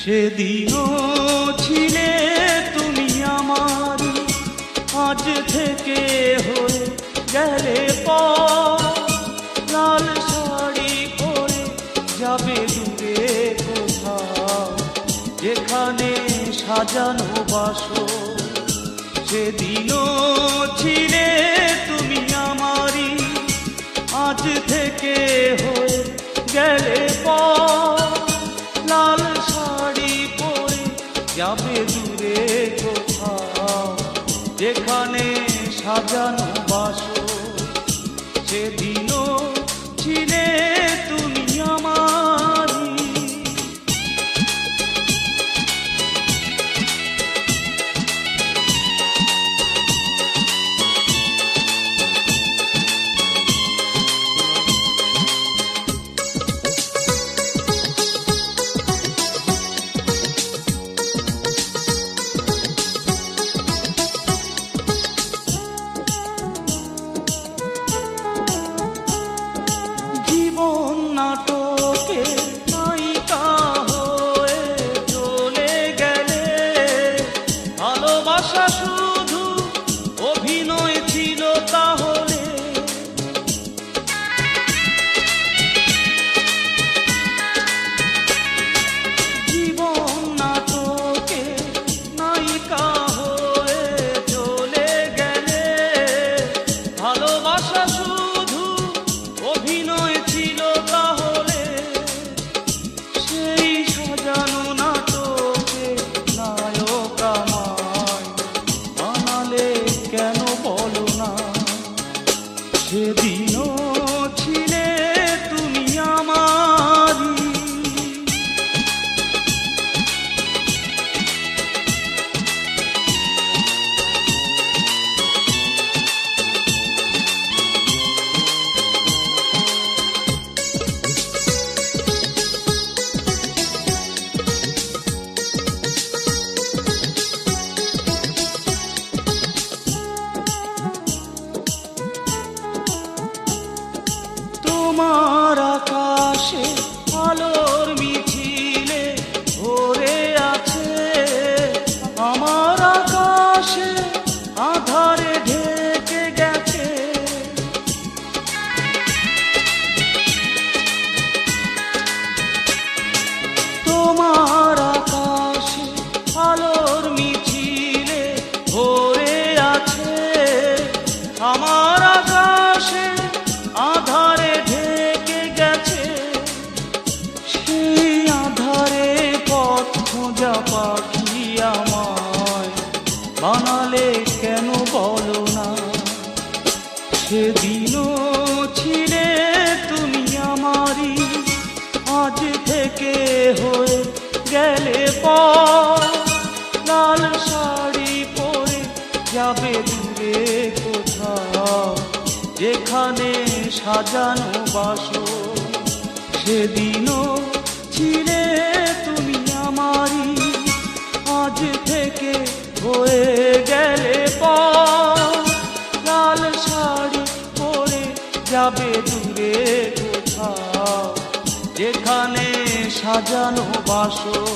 সেদিনও ছিলে তুমি আমার। আজ থেকে হয়ে গেলে লাল শাড়ি পরে যাবে দূরে কোথাও। যেখানে সাজানো বাসো সেদিনও ছিলে তুমি আমারই। আজ থেকে হয়ে গেলে যেখানে সাজানো সেদিনও shoes. আমায় বানালে কেন বলো না? সেদিনও ছিলে তুমি আমারই, আজ থেকে হয়ে গেলে পর লাল শাড়ি পরে যাবে দূরে কোথাও, যেখানে সাজানো বাসো সেদিনও ছিলে সাজানো বাসো। সেদিন